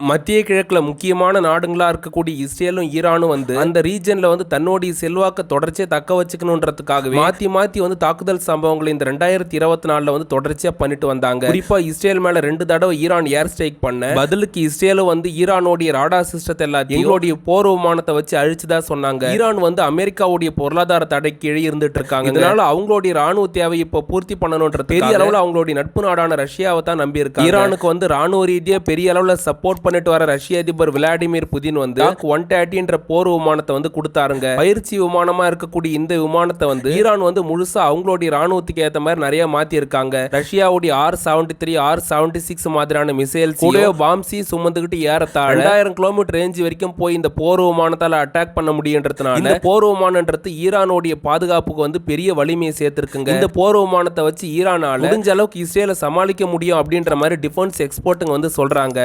மத்திய கிழக்குல முக்கியமான நாடுங்களா இருக்கக்கூடிய இஸ்ரேலும் ஈரானும் வந்து அந்த ரீஜன்ல வந்து தன்னுடைய செல்வாக்க தொடர்ச்சியா தக்க வச்சுக்கணுன்றதுக்காகவே மாத்தி மாத்தி வந்து தாக்குதல் சம்பவங்களை இந்த ரெண்டாயிரத்தி இருபத்தி நாலுல வந்து தொடர்ச்சியா பண்ணிட்டு வந்தாங்க. குறிப்பா இஸ்ரேல் மேல ரெண்டு தடவை ஈரான் ஏர் ஸ்ட்ரைக் பண்ண பதிலுக்கு இஸ்ரேலும் வந்து ஈரானோடைய ராடா சிஸ்டத்தை எல்லாத்தையும் எங்களுடைய போர் விமானத்தை வச்சு அழிச்சுதா சொன்னாங்க. ஈரான் வந்து அமெரிக்காவுடைய பொருளாதார தடை கீழே இருந்துட்டு இருக்காங்க. இதனால அவங்களுடைய ராணுவ தேவை இப்போ பூர்த்தி பண்ணணும்ன்ற பெரிய அளவுல அவங்களுடைய நட்பு நாடான ரஷ்யாவை தான் நம்பி இருக்காங்க ஈரானுக்கு வந்து ராணுவ ரீதியா பெரிய அளவுல சப்போர்ட் பண்ணிட்டு வர ரஷ்ய அதிபர் விளாடிமிர் புதின் வந்து ஒன் தேர்ட்டின்ற போர் விமானத்தை வந்து கொடுத்தாருங்க. பயிற்சி விமானமா இருக்கக்கூடிய இந்த விமானத்தை வந்து ஈரான் வந்து முழுசா அவங்களுடைய ராணுவத்துக்கு ஏத்த மாதிரி நிறைய மாத்தி இருக்காங்க ரஷ்யாவுடைய R seventy three R seventy six மாதிரியான மிசைல் கூட பாம்சி சுமந்துகிட்டு ஏறத்தாழ ரெண்டாயிரம் கிலோமீட்டர் ரேஞ்ச் வரைக்கும் போய் இந்த போர் விமானத்தால அட்டாக் பண்ண முடியுன்றதுனால இந்த போர் விமானன்றது ஈரானுடைய பாதுகாப்புக்கு வந்து பெரிய வலிமையை சேர்த்திருக்குங்க. இந்த போர் விமானத்தை வச்சு ஈரானால முடிஞ்ச அளவுக்கு இஸ்ரேலை சமாளிக்க முடியும் அப்படின்ற மாதிரி டிஃபென்ஸ் எக்ஸ்போர்ட்டுங்க வந்து சொல்றாங்க.